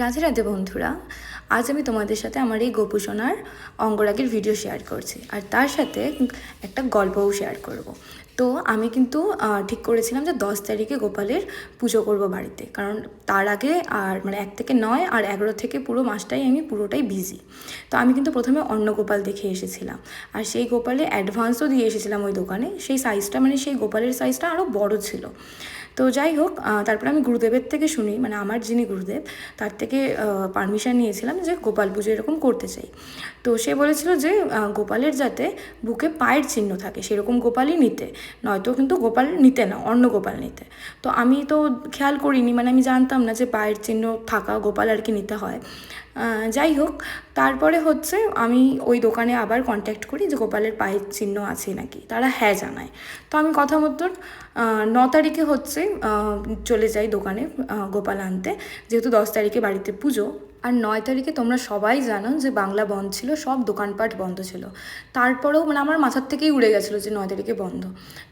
রাধে রাধে বন্ধুরা, আজ আমি তোমাদের সাথে আমার এই গোপুসোনার অঙ্গরাগের ভিডিও শেয়ার করছি। আর তার সাথে একটা গল্পও শেয়ার করব। তো আমি কিন্তু ঠিক করেছিলাম যে দশ তারিখে গোপালের পুজো করব বাড়িতে। কারণ তার আগে আর মানে এক থেকে নয় আর এগারো থেকে পুরো মাসটাই আমি পুরোটাই বিজি তো আমি কিন্তু প্রথমে অন্য গোপাল দেখে এসেছিলাম। আর সেই গোপালে অ্যাডভান্সও দিয়ে এসেছিলাম ওই দোকানে। সেই সাইজটা মানে সেই গোপালের সাইজটা আরও বড় ছিল। তো যাই হোক তারপরে আমি গুরুদেবের থেকে শুনি মানে আমার যিনি গুরুদেব, তার থেকে পারমিশন নিয়েছিলাম যে গোপাল পুজো এরকম করতে চাই। তো সে বলেছিল যে গোপালের যাতে বুকে পায়ের চিহ্ন থাকে, সেরকম গোপালই নিতে, নয়তো কিন্তু গোপাল নিতে না, অন্য গোপাল নিতে। তো আমি তো খেয়াল করিনি মানে আমি জানতাম না যে পায়ের চিহ্ন থাকা গোপাল আর কি নিতে হয়। যাই হোক, তারপরে হচ্ছে আমি ওই দোকানে আবার কন্ট্যাক্ট করি যে গোপালের পায়ের চিহ্ন আছে নাকি, তারা হ্যাঁ জানায়। তো আমি কথা মতন ন তারিখে হচ্ছে চলে যাই দোকানে গোপাল আনতে, যেহেতু দশ তারিখে বাড়িতে পুজো। আর নয় তারিখে তোমরা সবাই জানো যে বাংলা বন্ধ ছিল, সব দোকানপাট বন্ধ ছিল। তারপরেও মানে আমার মাথার থেকেই উড়ে গেছিল যে নয় তারিখে বন্ধ।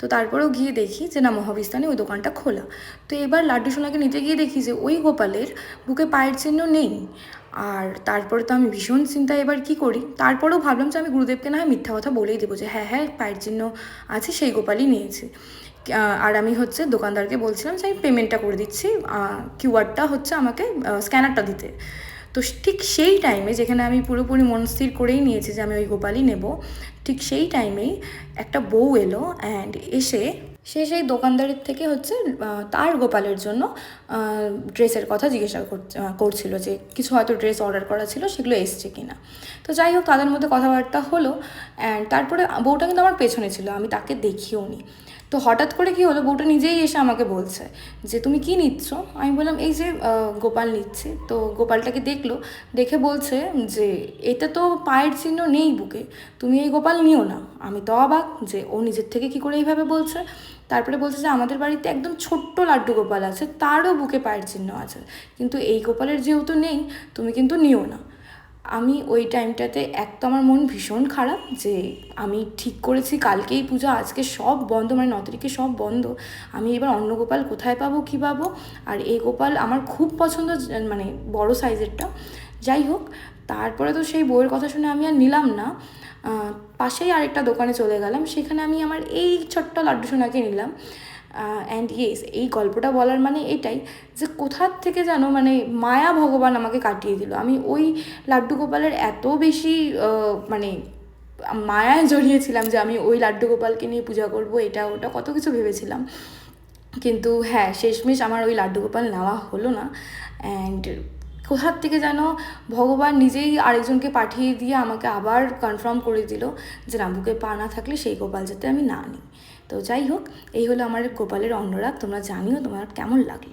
তো তারপরেও গিয়ে দেখি যে না, মহাবিস্তানে ওই দোকানটা খোলা। তো এবার লাড্ডু সোনাকে নিতে গিয়ে দেখি যে ওই গোপালের বুকে পায়ের চিহ্ন নেই। আর তারপরে তো আমি ভীষণ চিন্তা এবার কি করি? তারপরেও ভাবলাম যে আমি গুরুদেবকে না হয় মিথ্যা কথা বলেই দেবো যে হ্যাঁ হ্যাঁ পায়ের চিহ্ন আছে, সেই গোপালই নিয়েছে। আর আমি হচ্ছে দোকানদারকে বলছিলাম যে আমি পেমেন্টটা করে দিচ্ছি। কিউআরটা হচ্ছে আমাকে স্ক্যানারটা দিতে। তো ঠিক সেই টাইমে যেখানে আমি পুরোপুরি মন স্থির করেই নিয়েছি যে আমি ওই গোপালই নেব, ঠিক সেই টাইমেই একটা বউ এলো অ্যান্ড এসে সে সেই দোকানদারের থেকে হচ্ছে তার গোপালের জন্য ড্রেসের কথা জিজ্ঞাসা করছিল যে কিছু হয়তো ড্রেস অর্ডার করা ছিল, সেগুলো এসছে কি না তো যাই হোক তাদের মধ্যে কথাবার্তা হলো অ্যান্ড তারপরে বউটা কিন্তু আমার পেছনে ছিল, আমি তাকে দেখিও নি তো হঠাৎ করে কি হলো? বউটা নিজেই এসে আমাকে বলছে যে, তুমি কি নিচ্ছ? আমি বললাম, এই যে গোপাল নিচ্ছি। তো গোপালটাকে দেখল, দেখে বলছে যে, এটা তো পায়ের চিহ্ন নেই বুকে। তুমি এই গোপাল নিও না। আমি তো অবাক যে, ও নিজের থেকে কি করে এইভাবে বলছে? তারপরে বলছে যে, আমাদের বাড়িতে একদম ছোট্ট লাড্ডু গোপাল আছে, তারও বুকে পায়ের চিহ্ন আছে। কিন্তু এই গোপালের যেহেতু নেই, তুমি কিন্তু নিও না। আমি ওই টাইমটাতে এক তো আমার মন ভীষণ খারাপ যে আমি ঠিক করেছি, কালকেই পূজা, আজকে সব বন্ধ মানে ন তারিখে সব বন্ধ। আমি এবার অন্য গোপাল কোথায় পাবো, কী পাবো? আর এই গোপাল আমার খুব পছন্দ মানে বড় সাইজেরটা যাই হোক, তারপরে তো সেই বইয়ের কথা শুনে আমি আর নিলাম না। পাশেই আরেকটা দোকানে চলে গেলাম, সেখানে আমি আমার এই ছোট্ট লাড্ডু সোনাকে নিলাম। অ্যান্ড ইয়েস এই গল্পটা বলার মানে এটাই যে কোথার থেকে যেন মানে মায়া ভগবান আমাকে কাটিয়ে দিল। আমি ওই লাড্ডু গোপালের এত বেশি মানে মায়ায় জড়িয়েছিলাম যে আমি ওই লাড্ডু গোপালকে নিয়ে পূজা করব, এটা, ওটা কত কিছু ভেবেছিলাম। কিন্তু হ্যাঁ শেষমেশ আমার ওই লাড্ডু গোপাল নেওয়া হলো না। অ্যান্ড কোথার থেকে যেন ভগবান নিজেই আরেকজনকে পাঠিয়ে দিয়ে আমাকে আবার কনফার্ম করে দিল যে রামবুকে পা না থাকলে সেই গোপাল যাতে আমি না নিই। তো যাই হোক, এই হলো আমার গোপালের অন্যরাগ তোমরা জানিও তোমার কেমন লাগল।